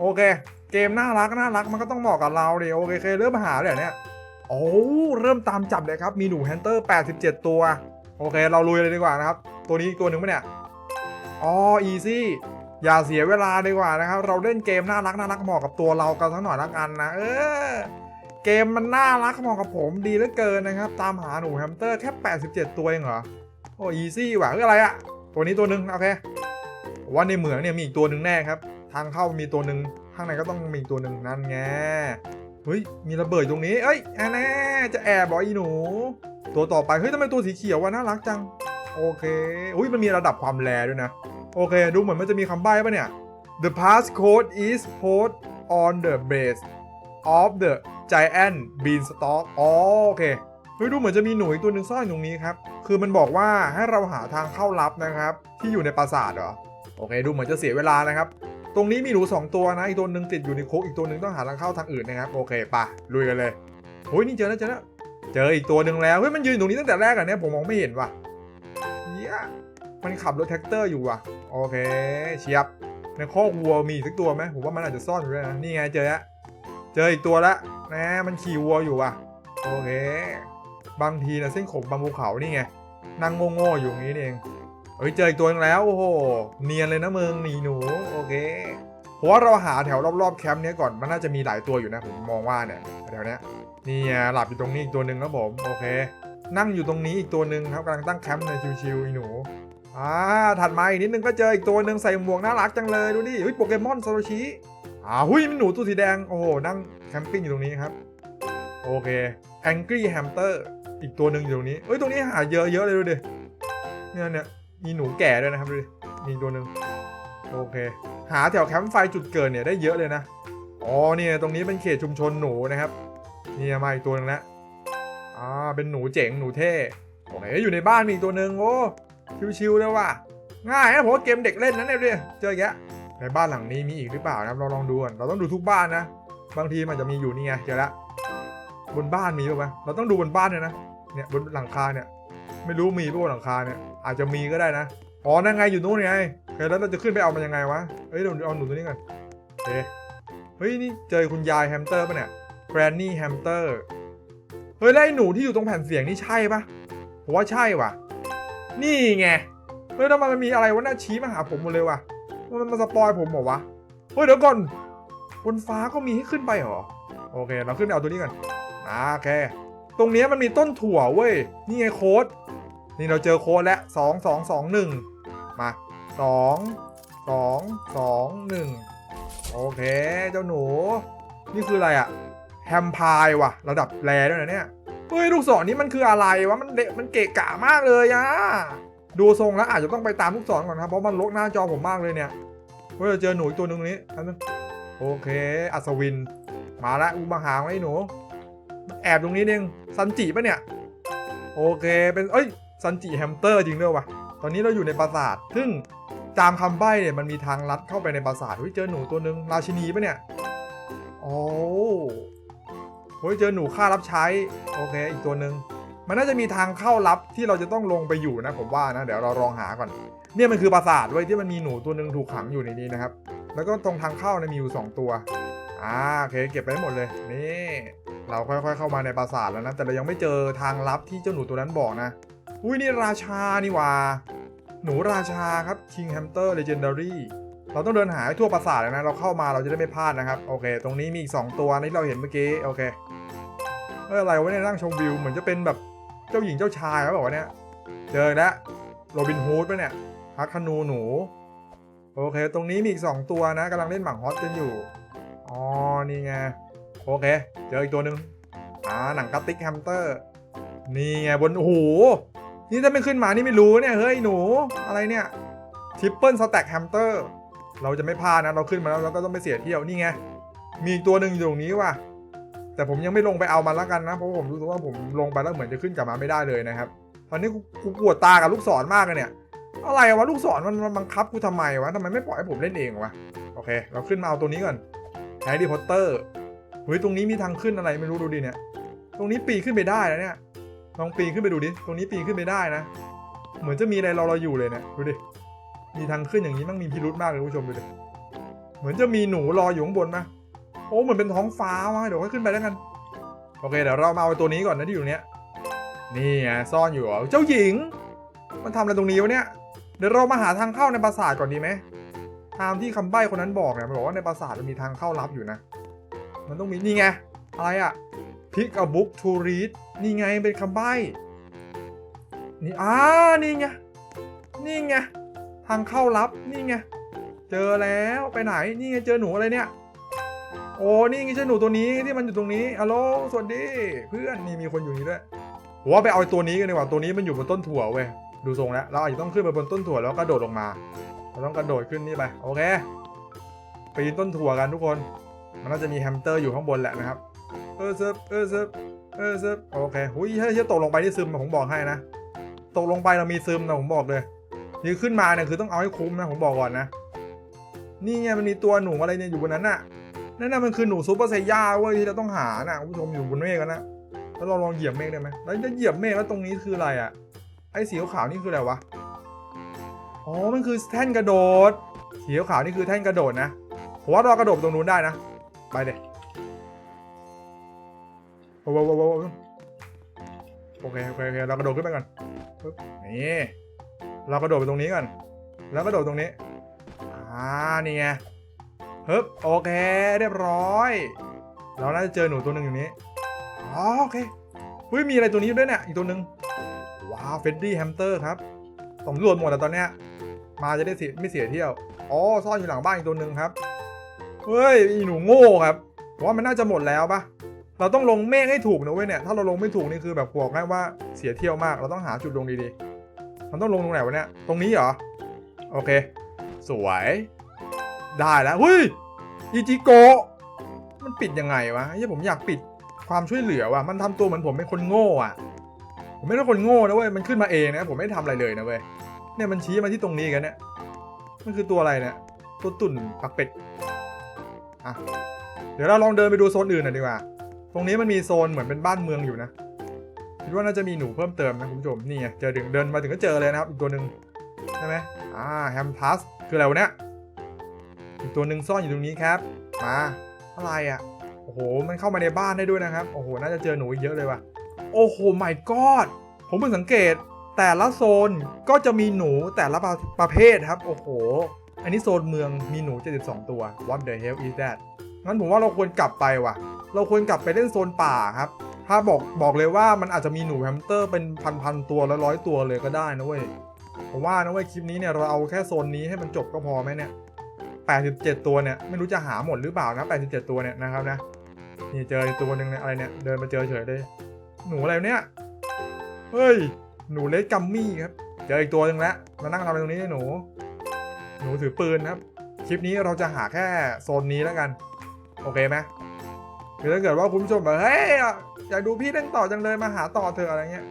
โอเค เกมน่ารักน่ารักมันก็ต้องเหมาะกับเราดิโอเคเคยเริ่มหาเลยเนี่ยโอ้เริ่มตามจับเลยครับมีหนูแฮนเตอร์ 87 ตัว โอเค เราลุยเลยดีกว่านะครับ ตัวนี้ตัวหนึ่งปะเนี่ยอ๋ออีซี่อย่าเสียเวลาดีกว่านะครับ เราเล่นเกมน่ารักน่ารักเหมาะกับตัวเรากันสักหน่อยละกันนะ เออ เกมมันน่ารักเหมาะกับผมดีเหลือเกินนะครับ ตามหาหนูแฮมสเตอร์แค่ 87 ตัวเองเหรอ โอ้อีซี่ว่ะคืออะไรอะตัวนี้ตัวหนึ่งโอเคว่าในเหมืองเนี่ยมีอีกตัวหนึ่งแน่ครับ ทางเข้ามีตัวหนึ่งข้างในก็ต้องมีตัวหนึ่งนั่นไงเฮ้ยมีระเบิดตรงนี้เอ้ยแน่จะแอบบอกอีหนู ตัวต่อไปเฮ้ยทำไมตัวสีเขียววะน่ารักจังโอเคอุ้ยมันมีระดับความแรด้วยนะ โอเค ดูเหมือนมันจะมีคำใบ้ปะเนี่ย The passcode is put on the base of the giant beanstalk อ๋อโอเคเฮ้ยดูเหมือนจะมีหนูอีกตัวหนึ่งซ่อนอยู่ตรงนี้ครับ คือมันบอกว่าให้เราหาทางเข้าลับนะครับ ที่อยู่ในปราสาทเหรอ โอเค ดูเหมือนจะเสียเวลานะครับ ตรงนี้มีหนู2ตัวนะอีกตัวหนึ่งติดอยู่ในคุกอีกตัวหนึ่งต้องหาทางเข้าทางอื่นนะครับโอเคปะลุยกันเลยโอ้ยนี่เจอแล้วเจอแล้วเจออีกตัวหนึ่งแล้วเฮ้ยมันยืนตรงนี้ตั้งแต่แรกอะเนี่ยผมมองไม่เห็นว่ะเหี้ยมันขับรถแท็กเตอร์อยู่ว่ะโอเคเชียบในคอกวัวมีอีกสักตัวไหมผมว่ามันอาจจะซ่อนอยู่ด้วยนะนี่ไงเจอแล้วเจออีกตัวละนะมันขี่วัวอยู่ว่ะโอเค บางทีนะเส้นขบบางภูเขานี่ไงนั่งโง่ๆอยู่อย่างนี้นี่เอง เฮ้ยเจออีกตัวนึงแล้วโอ้โหเนียนเลยนะมึงหนีหนูโอเคเพราะว่าเราหาแถวรอบๆแคมป์เนี้ยก่อนมันน่าจะมีหลายตัวอยู่นะผมมองว่าเนี่ยแถวเนี้ยนี่หลับอยู่ตรงนี้อีกตัวหนึ่งครับผมโอเค นั่งอยู่ตรงนี้อีกตัวหนึ่งครับกำลังตั้งแคมป์ในชิวๆอีหนูอ่าถัดมาอีกนิดนึงก็เจออีกตัวหนึ่งใส่หมวกน่ารักจังเลยดูดิเฮ้ยโปเกมอนซาโตชิอ่าหุยมีหนูตัวสีแดงโอ้โหนั่งแคมปิ้งอยู่ตรงนี้ครับโอเค Angry Hamster อีกตัวหนึ่งอยู่ตรงนี้เอ้ยตรงนี้หาเยอะเยอะเลยดูดิเนี่ยเนี่ย มีหนูแก่ด้วยนะครับดูดิมีตัวหนึ่งโอเค หาแถวแคมป์ไฟจุดเกิดเนี่ยได้เยอะเลยนะ อ๋อเนี่ยตรงนี้เป็นเขตชุมชนหนูนะครับเนี่ยมาอีกตัวหนึงแล้วอ่าเป็นหนูเจ๋งหนูเท่โอเคอยู่ในบ้านมีตัวหนึ่งโอ้ชิวๆเลยว่ะง่ายนะผมว่าเกมเด็กเล่นนะเนี่ยเจอแกะในบ้านหลังนี้มีอีกหรือเปล่านะครับเราลองดูก่อนเราต้องดูทุกบ้านนะ บางทีมันจะมีอยู่นี่ไงเจอละบนบ้านมีป่ะเราต้องดูบนบ้านเนี่ยนะเนี่ยบนหลังคาเนี่ย ไม่รู้มีป่ะบนหลังคาเนี่ยอาจจะมีก็ได้นะอ๋อนั่นไงอยู่นู้นไงโอเคแล้วเราจะขึ้นไปเอามันยังไงวะเฮ้ยเดี๋ยวเอาหนูตัวนี้ก่อนโอเคเฮ้ยนี่เจอคุณยายแฮมสเตอร์ป่ะเนี่ยแกรนนี่แฮมสเตอร์เฮ้ยแล้วไอ้หนูที่อยู่ตรงแผ่นเสียงนี่ใช่ปะผมว่าใช่ว่ะ นี่ไงเฮ้ยทำไมมันมีอะไรวะน่าชี้มาหาผมหมดเลยว่ะมันมาสปอยผมเหรอวะเฮ้ยเดี๋ยวก่อนบนฟ้าก็มีให้ขึ้นไปเหรอโอเค เราขึ้นไปเอาตัวนี้ก่อนอ่าโอเค ตรงนี้มันมีต้นถั่วเว้ย นี่ไงโค้ด นี่เราเจอโค้ดแล้วสองสองสองหนึ่งมาสองสองสองหนึ่งโอเคเจ้าหนู นี่คืออะไรอะแฮมพายว่ะ ระดับแรด้วยนะเนี่ยเฮ้ยลูกศรนี้มันคืออะไรวะมันเดะมันเกะกะมากเลยอะดูทรงแล้วอาจจะต้องไปตามลูกศรก่อนครับเพราะมันลกหน้าจอผมมากเลยเนี่ยเฮ้ยเราเจอหนูตัวหนึงตรงนี้อันนึงโอเค อัศวิน มาละอุมาหางไอ้หนู แอบตรงนี้เองซันจิปะเนี่ย โอเคเป็นเอ้ย ซันจิแฮมเตอร์จริงด้วยวะตอนนี้เราอยู่ในปราสาท ซึ่งตามคำใบ้เนี่ยมันมีทางลัดเข้าไปในปราสาทเฮ้ยเจอหนูตัวหนึ่งราชินีปะเนี่ยโอ้เฮ้ยเจอหนูค่ารับใช้ โอเค อีกตัวหนึ่งมันน่าจะมีทางเข้าลับที่เราจะต้องลงไปอยู่นะผมว่านะ เดี๋ยวเราลองหาก่อน เนี่ยมันคือปราสาทไว้ยที่มันมีหนูตัวหนึ่งถูกขังอยู่ในนี้นะครับ แล้วก็ตรงทางเข้าเนี่ยมีอยู่สองตัวอ่าโอเคเก็บไปให้หมดเลย นี่ เราค่อยๆเข้ามาในปราสาทแล้วนะ แต่เรายังไม่เจอทางลับที่เจ้าหนูตัวนั้นบอกนะ อุ้ยนี่ราชานี่ว่า หนูราชาครับ King Hamster Legendary เราต้องเดินหาทั่วปราสาทเลยนะ เราเข้ามาเราจะได้ไม่พลาดนะครับ โอเค ตรงนี้มีอีก 2 ตัวนี่เราเห็นเมื่อกี้ โอเคเอออะไรวะเนี่ยนั่งชมวิว เหมือนจะเป็นแบบเจ้าหญิงเจ้าชายครับบอกว่าเนี่ย เจอแล้วโรบินฮูดปะเนี่ยฮักคนูหนู โอเค ตรงนี้มีอีก 2 ตัวนะกำลังเล่นหมากฮอตกันอยู่ อ๋อ นี่ไง โอเค เจออีกตัวหนึ่งอ่าหนังกระติกแฮมสเตอร์ นี่ไงบนโอ้โห นี่ถ้าไม่ขึ้นมานี่ไม่รู้เนี่ย เฮ้ยหนูอะไรเนี่ยทริปเปิลสแต็กแฮมเตอร์เราจะไม่พลาดนะ เราขึ้นมาแล้วเราก็ต้องไปเสียเที่ยวนี่ไง มีตัวหนึ่งอยู่ตรงนี้ว่ะ แต่ผมยังไม่ลงไปเอามันแล้วกันนะ เพราะผมรู้สึกว่าผมลงไปแล้วเหมือนจะขึ้นกลับมาไม่ได้เลยนะครับ ตอนนี้กูปวดตากับลูกศรมากเลยเนี่ย อะไรวะลูกศรมันมันบังคับกูทำไมวะทำไมไม่ปล่อยให้ผมเล่นเองวะ โอเค เราขึ้นมาเอาตัวนี้ก่อนแฮร์รี่พอตเตอร์เฮ้ยตรงนี้มีทางขึ้นอะไรไม่รู้ดูดิเนี่ย ตรงนี้ปีขึ้นไปได้นะเนี่ย ลองปีนขึ้นไปดูดิ ตรงนี้ปีนขึ้นไปได้นะ เหมือนจะมีอะไรรอเราอยู่เลยเนี่ยดูดิ มีทางขึ้นอย่างนี้มั่งมีพิรุธมากเลยคุณผู้ชมดูดิ เหมือนจะมีหนูรออยู่ข้างบนไหมโอ้เหมือนเป็นท้องฟ้าวะเดี๋ยวค่อยขึ้นไปแล้วกัน โอเคเดี๋ยวเรามาเอาไอ้ตัวนี้ก่อนนะที่อยู่เนี้ย นี่ไงซ่อนอยู่เหรอเจ้าหญิง มันทำอะไรตรงนี้วะเนี่ย เดี๋ยวเรามาหาทางเข้าในปราสาทก่อนดีไหมตามที่คำใบ้คนนั้นบอกเนี่ยมันบอกว่าในปราสาทมันมีทางเข้าลับอยู่นะ มันต้องมีนี่ไงอะไรอะ pick a book to read นี่ไงเป็นคำใบ้ นี่อ่านี่ไง นี่ไง ทางเข้าลับ นี่ไง เจอแล้วไปไหน นี่ไงเจอหนูอะไรเนี่ย โอ้นี่ไงเจอหนูตัวนี้ที่มันอยู่ตรงนี้ฮัลโหลสวัสดี เพื่อน นี่มีคนอยู่นี่ด้วยผมว่าไปเอาตัวนี้กันดีกว่า ตัวนี้มันอยู่บนต้นถั่วเว้ย ดูทรงแล้ว เราอาจจะต้องขึ้นไปบนต้นถั่วแล้วกระโดดลงมา เราต้องกระโดดขึ้นนี่ไป โอเค ปีนต้นถั่วกันทุกคน มันน่าจะมีแฮมสเตอร์อยู่ข้างบนแหละนะครับ เออเซิร์ฟเออเซิร์ฟเออเซิร์ฟโอเคหุยถ้าถ้าตกลงไปที่ซึมผมบอกให้นะ ตกลงไปเรามีซึมนะผมบอกเลยนี่ขึ้นมาเนี่ยคือต้องเอาให้คุ้มนะผมบอกก่อนนะ นี่ไงมันมีตัวหนูอะไรเนี่ยอยู่บนนั้นน่ะนั่นน่ะมันคือหนูซูเปอร์ไซย่าเว้ยที่เราต้องหาน่ะคุณผู้ชมอยู่บนเมฆกันนะแล้วเราลองเหยียบเมฆได้ไหมแล้วจะเหยียบเมฆแล้วตรงนี้คืออะไรอะ ไอ้สีขาวนี่คืออะไรวะ อ๋อ มันคือแท่นกระโดด สีขาวนี่คือแท่นกระโดดนะผมว่าเรากระโดดตรงนู้นได้นะ ไปเด็ โอ้โหโอ้โหโอเคโอเคโอเคเรากระโดดขึ้นไปก่อนปึ๊บนี่เรากระโดดไปตรงนี้ก่อน แล้วกระโดดตรงนี้อ่านี่ไงฮึบโอเคเรียบร้อย เราน่าจะเจอหนูตัวหนึ่งอยู่นี้อ๋อโอเคเฮ้ยมีอะไรตัวนี้ด้วยเนี่ยอีกตัวหนึ่งว้าวเฟดดี้แฮมสเตอร์ครับสำรวจหมดแต่ตอนเนี้ยมาจะได้เสียไม่เสียเที่ยวอ๋อซ่อนอยู่หลังบ้านอีกตัวหนึ่งครับเฮ้ยอีหนูโง่ครับว่ามันน่าจะหมดแล้วปะ เราต้องลงเมฆให้ถูกนะเว้ยเนี่ย ถ้าเราลงไม่ถูกนี่คือแบบบอกให้ว่าเสียเที่ยวมาก เราต้องหาจุดลงดีๆ มันต้องลงตรงไหนวะเนี่ย ตรงนี้เหรอ โอเค สวย ได้แล้ว เฮ้ยอิจิโกะมันปิดยังไงวะเฮ้ยผมอยากปิดความช่วยเหลือว่ะ มันทำตัวเหมือนผมเป็นคนโง่อะผมไม่ใช่คนโง่นะเว้ย มันขึ้นมาเองนะ ผมไม่ได้ทำอะไรเลยนะเว้ย เนี่ยมันชี้มาที่ตรงนี้กันเนี่ย มันคือตัวอะไรเนี่ย ตัวตุ่นปักเป็ด อะ เดี๋ยวเราลองเดินไปดูโซนอื่นหน่อยดีกว่า ตรงนี้มันมีโซนเหมือนเป็นบ้านเมืองอยู่นะคิดว่าน่าจะมีหนูเพิ่มเติมนะคุณผู้ชมนี่ไงเจอถึงเดินมาถึงก็เจอเลยนะครับอีกตัวหนึ่งใช่ไหมอ่าแฮมพัสคืออะไรวะเนี่ยอีกตัวหนึ่งซ่อนอยู่ตรงนี้ครับมาอะไรอะโอ้โหมันเข้ามาในบ้านได้ด้วยนะครับโอ้โหน่าจะเจอหนูเยอะเลยว่ะโอ้โห my god ผมเพิ่งสังเกตแต่ละโซนก็จะมีหนูแต่ละประประเภทครับ โอ้โห อันนี้โซนเมืองมีหนู 72 ตัว what the hell is that งั้นผมว่าเราควรกลับไปว่ะ เราควรกลับไปเล่นโซนป่าครับ ถ้าบอกบอกเลยว่ามันอาจจะมีหนูแฮมสเตอร์เป็นพันๆตัวและร้อยตัวเลยก็ได้นะเว้ยผมว่านะเว้ยคลิปนี้เนี่ยเราเอาแค่โซนนี้ให้มันจบก็พอไหมเนี่ย87 ตัวเนี่ยไม่รู้จะหาหมดหรือเปล่านะ 87 ตัวเนี่ยนะครับนะนี่เจอตัวหนึ่งเนี่ยอะไรเนี่ยเดินมาเจอเฉยเลยหนูอะไรเนี่ยเฮ้ยหนูเล็กกัมมี่ครับเจออีกตัวหนึ่งแล้วมานั่งทำอะไรตรงนี้หนู หนูถือปืนครับ คลิปนี้เราจะหาแค่โซนนี้แล้วกัน โอเคไหม คือถ้าเกิดว่าคุณผู้ชมแบบเฮ้ยอยากดูพี่เล่นต่อจังเลยมาหาต่อเธอะอะไรเงี้ย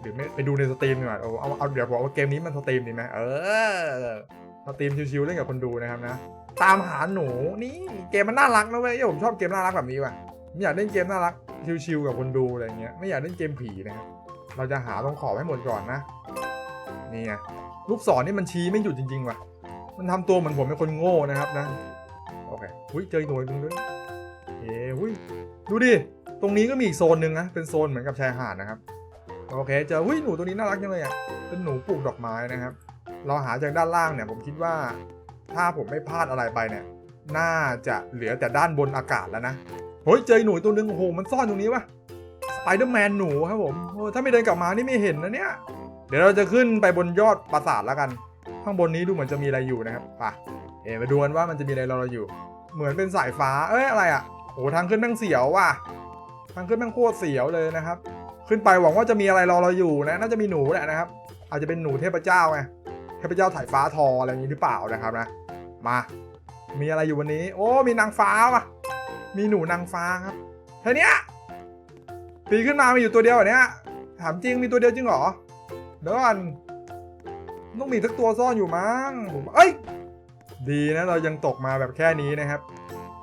หรือไม่ไปดูในสตรีมดีกว่าเอาเอาเอาเดี๋ยวบอกว่าเกมนี้มันสตรีมดีไหมเออสตรีมชิวๆเล่นกับคนดูนะครับนะ ตามหาหนูนี่เกมมันน่ารักนะเว้ยเอ้ยผมชอบเกมน่ารักแบบนี้ว่ะผมอยากเล่นเกมน่ารักชิวๆกับคนดูอะไรเงี้ยไม่อยากเล่นเกมผีนะครับเราจะหาตรงขอบให้หมดก่อนนะนี่ไงลูกศรนี่มันชี้ไม่หยุดจริงๆว่ะ มันทำตัวเหมือนผมเป็นคนโง่นะครับนะโอเคหุ้ยเจอหน่วยนึงด้วย อุ้ยดูดิ ตรงนี้ก็มีอีกโซนหนึ่งนะ เป็นโซนเหมือนกับชายหาดนะครับ โอเค เจอหุ้ยหนูตัวนี้น่ารักจังเลยอะ เป็นหนูปลูกดอกไม้นะครับ เราหาจากด้านล่างเนี่ย ผมคิดว่า ถ้าผมไม่พลาดอะไรไปเนี่ย น่าจะเหลือแต่ด้านบนอากาศแล้วนะ เฮ้ย เจอหนูตัวหนึ่งโอ้โห มันซ่อนตรงนี้วะสไปเดอร์แมนหนูครับผมโอ้ถ้าไม่เดินกลับมานี่ไม่เห็นนะเนี่ย เดี๋ยวเราจะขึ้นไปบนยอดปราสาทแล้วกัน ข้างบนนี้ดูเหมือนจะมีอะไรอยู่นะครับไปเอ๋ไปดูกันว่ามันจะมีอะไรรอเราอยู่ เหมือนเป็นสายฟ้า เอ้ย อะไรอะ่ะ โอ้ทางขึ้นแม่งเสียวว่ะ ทางขึ้นแม่งโคตรเสียวเลยนะครับ ขึ้นไปหวังว่าจะมีอะไรรอเราอยู่นะ น่าจะมีหนูแหละนะครับ อาจจะเป็นหนูเทพเจ้าไง เทพเจ้าถ่ายฟ้าทออะไรอย่างนี้หรือเปล่านะครับนะ มา มีอะไรอยู่วันนี้ โอ้ มีนางฟ้าว่ะ มีหนูนางฟ้าครับแค่เนี้ยปีขึ้นมามีอยู่ตัวเดียวเหรอเนี้ยถามจริงมีตัวเดียวจริงเหรอ เดี๋ยวก่อนต้องมีสักตัวซ่อนอยู่มั้งผมเอ้ย ดีนะเรายังตกมาแบบแค่นี้นะครับ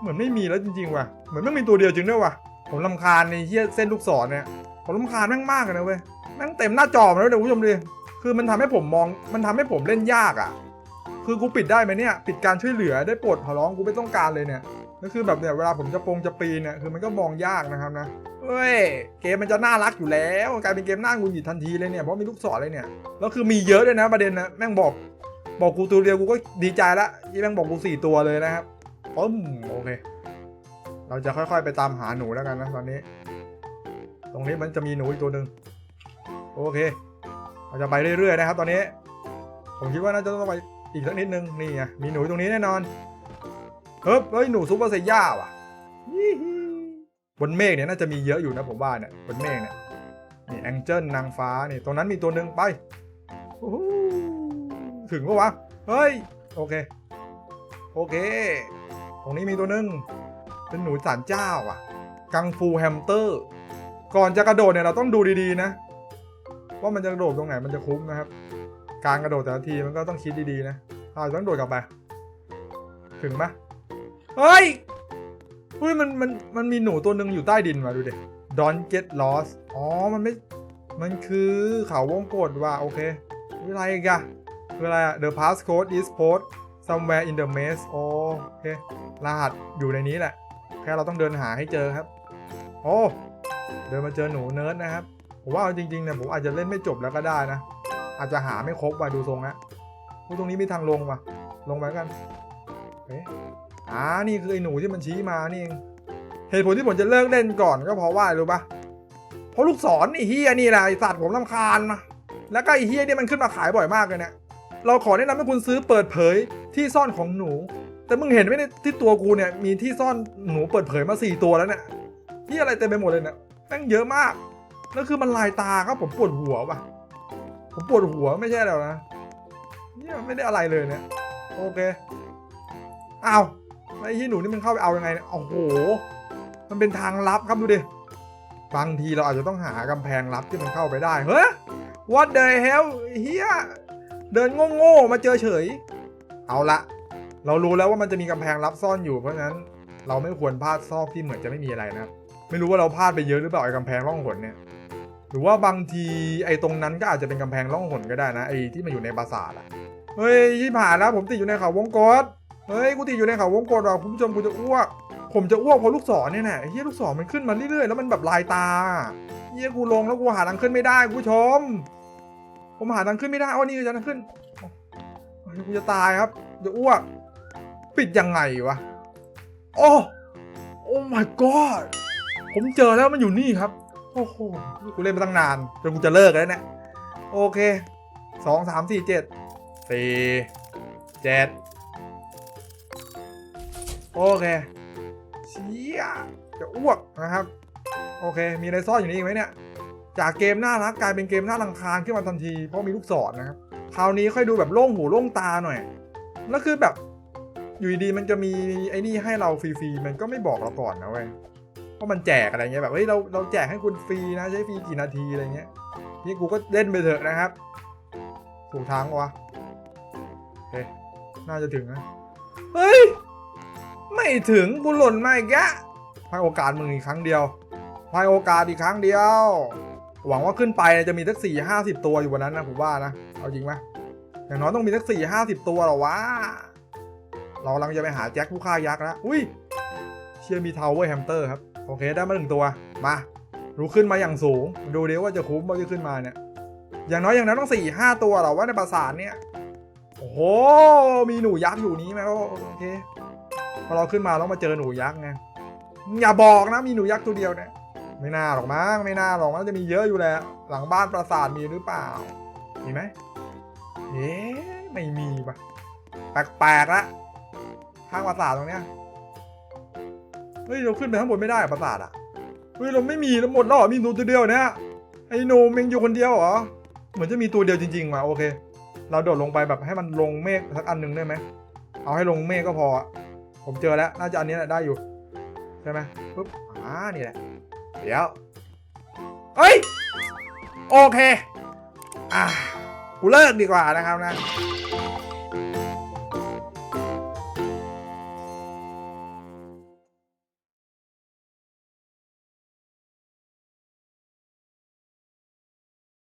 เหมือนไม่มีแล้วจริงๆว่ะ เหมือนไม่มีตัวเดียวจริงด้วยว่ะ ผมลำคาญในเฮียเส้นลูกศรเนี่ย ผมลำคาญแม่งมากเลยนะเว้ย แม่งเต็มหน้าจอมาแล้วเดี๋ยวคุณผู้ชมดิคือมันทำให้ผมมอง มันทำให้ผมเล่นยากอะ่ะ คือกูปิดได้ไหมเนี่ย ปิดการช่วยเหลือได้โปรดขอร้องกูไม่ต้องการเลยเนี่ย ก็คือแบบเนี่ยเวลาผมจะปงจะปีนเนี่ย คือมันก็มองยากนะครับนะเฮ้ย เกมมันจะน่ารักอยู่แล้วกลายเป็นเกมน่าหงุนหงิดทันทีเลยเนี่ย เพราะมีลูกศรเลยเนี่ย แล้วคือมีเยอะด้วยนะประเด็นนะ แม่งบอก บอกกูตัวเดียวกูก็ดีใจละยี่แม่งบอกกูสี่ตัวเลยนะครับ ปึ้มโอเค เราจะค่อยๆไปตามหาหนูแล้วกันนะตอนนี้ ตรงนี้มันจะมีหนูอีกตัวหนึ่งโอเค เราจะไปเรื่อยๆนะครับ ตอนนี้ ผมคิดว่าน่าจะต้องไปอีกสักนิดนึงนี่ไงมีหนูตรงนี้แน่นอนเฮ้ยเฮ้ยหนูซุปเปอร์ไซย่าว่ะบนเมฆเนี่ยน่าจะมีเยอะอยู่นะผมว่าเนี่ยบนเมฆเนี่ยนี่แองเจิลนางฟ้านี่ตรงนั้นมีตัวหนึ่งไปถึงปะวะเฮ้ยโอเค โอเค ตรงนี้มีตัวหนึ่งเป็นหนูสารเจ้าอะ กังฟูแฮมสเตอร์ ก่อนจะกระโดดเนี่ยเราต้องดูดีๆนะ ว่ามันจะกระโดดตรงไหนมันจะคุ้มนะครับ การกระโดดแต่ละทีมันก็ต้องคิดดีๆนะเราต้องโดดกลับไป ถึงปะเฮ้ยเฮ้ยมันมันมันมีหนูตัวหนึ่งอยู่ใต้ดินมาดูดิ Don't get lost อ๋อ มันไม่ มันคือเขาวงกดว่ะโอเคคือะไรอีกอะคืออะไรอะ The passcode is post somewhere in the maze โอเครหัสอยู่ในนี้แหละ แค่เราต้องเดินหาให้เจอครับ โอ้เดินมาเจอหนูเนิร์ดนะครับ ผมว่าจริงๆเนี่ยผมอาจจะเล่นไม่จบแล้วก็ได้นะ อาจจะหาไม่ครบว่ะดูทรงนะอุ๊ยตรงนี้มีทางลงว่ะ ลงไปกันเอ๊ะอ่านี่คือไอ้หนูที่มันชี้มานี่เอง เหตุผลที่ผมจะเลิกเล่นก่อนก็เพราะว่ารู้ปะเพราะลูกศรไอ้เฮียนี่แหละไอสัตว์ผมลำคาญมาแล้วก็ไอ้เฮียนี่มันขึ้นมาขายบ่อยมากเลยเนี่ย เราขอแนะนำให้คุณซื้อเปิดเผยที่ซ่อนของหนู แต่มึงเห็นไหมเนี่ยที่ตัวกูเนี่ยมีที่ซ่อนหนูเปิดเผยมาสี่ตัวแล้วเนี่ยที่อะไรเต็มไปหมดเลยเนี่ยแม่งเยอะมากแล้วคือมันลายตาครับผมปวดหัวว่ะ ผมปวดหัวไม่ใช่แล้วนะเนี่ยไม่ได้อะไรเลยเนี่ยโอเคอ้าวไอ้ที่หนูนี่มันเข้าไปเอายังไงเนี่ยโอ้โห มันเป็นทางลับครับดูดิบางทีเราอาจจะต้องหากำแพงลับที่มันเข้าไปได้เฮ้ย what the hell เฮีย เดินโง่ๆมาเจอเฉย เอาละ เรารู้แล้วว่ามันจะมีกำแพงลับซ่อนอยู่ เพราะฉะนั้นเราไม่ควรพลาดซอกที่เหมือนจะไม่มีอะไรนะ ไม่รู้ว่าเราพลาดไปเยอะหรือเปล่าไอ้กำแพงร่องหนเนี่ย หรือว่าบางทีไอ้ตรงนั้นก็อาจจะเป็นกำแพงร่องหนก็ได้นะไอ้ที่มันอยู่ในปราสาทอะเฮ้ยที่ผ่านแล้วผมติดอยู่ในเขาวงกตเฮ้ยกูติดอยู่ในเขาวงกตว่ะคุณผู้ชมกูจะอ้วก ผมจะอ้วกเพราะลูกศรเนี่ยแหละเฮียลูกศรมันขึ้นมาเรื่อยๆแล้วมันแบบลายตาเฮียกูลงแล้วกูหาทางขึ้นไม่ได้คุณผู้ชม ผมหาทางขึ้นไม่ได้อ๋อนี่คือทางขึ้นกูจะตายครับจะอ้วก ปิดยังไงวะ โอ้ โอ้ my god ผมเจอแล้วมันอยู่นี่ครับ โอ้โห กูเล่นมาตั้งนานจนกูจะเลิกแล้วเนี่ย โอเค สองสามสี่เจ็ด สี่ เจ็ด โอเค เชี่ย จะอ้วกนะครับ โอเค มีอะไรซ่อนอยู่นี่อีกไหมเนี่ย จากเกมน่ารักกลายเป็นเกมน่ารังคาญขึ้นมาทันที เพราะมีลูกศรนะครับคราวนี้ค่อยดูแบบโล่งหูโล่งตาหน่อยแล้วคือแบบอยู่ดีๆมันจะมีไอ้นี่ให้เราฟรีๆมันก็ไม่บอกเราก่อนนะเว้ยว่ามันแจกอะไรเงี้ยแบบเฮ้ยเราเราแจกให้คุณฟรีนะใช้ฟรีกี่นาทีอะไรเงี้ยนี่กูก็เล่นไปเถอะนะครับถูกทางวะโอเคน่าจะถึงนะเฮ้ยไม่ถึงกูหล่นมาอีกแกะให้โอกาสมึงอีกครั้งเดียวให้โอกาสอีกครั้งเดียว หวังว่าขึ้นไปจะมีสักสี่ห้าสิบตัวอยู่บนนั้นนะผมว่านะ เอาจริงไหมอย่างน้อยต้องมีสักสี่ห้าสิบตัวหรอวะ เรากำลังจะไปหาแจ็คผู้ฆ่ายักษ์แล้วอุ้ย เชียร์มีทาวเวอร์แฮมสเตอร์ครับ โอเคได้มาหนึ่งตัว มารู้ขึ้นมาอย่างสูง ดูดิว่าจะคุ้มว่าจะขึ้นมาเนี่ย อย่างน้อยอย่างนั้นต้องสี่ห้าตัวหรอว่าในปราสาทเนี่ย โอ้โห มีหนูยักษ์อยู่นี้ไหมโอเค พอเราขึ้นมาแล้วมาเจอหนูยักษ์ไง อย่าบอกนะมีหนูยักษ์ตัวเดียวเนี่ย ไม่น่าหรอกมั้งไม่น่าหรอกมันจะมีเยอะอยู่แหละหลังบ้านปราสาทมีหรือเปล่า มีไหมเอ๊ะไม่มีปะแปลกๆละข้างปราสาทตรงเนี้ยเฮ้ยเราขึ้นไปข้างบนไม่ได้ปราสาทอะเฮ้ยเราไม่มีแล้วหมดแล้วมีหนูตัวเดียวเนี่ยไอ้หนูเมงอยู่คนเดียวเหรอเหมือนจะมีตัวเดียวจริงๆว่ะโอเค เราโดดลงไปแบบให้มันลงเมฆสักอันหนึ่งได้ไหมเอาให้ลงเมฆก็พอผมเจอแล้วน่าจะอันนี้แหละได้อยู่ใช่ไหมปุ๊บอ่านี่แหละ เดี๋ยวเฮ้ย โอเค อะกูเลิกดีกว่านะครับนะ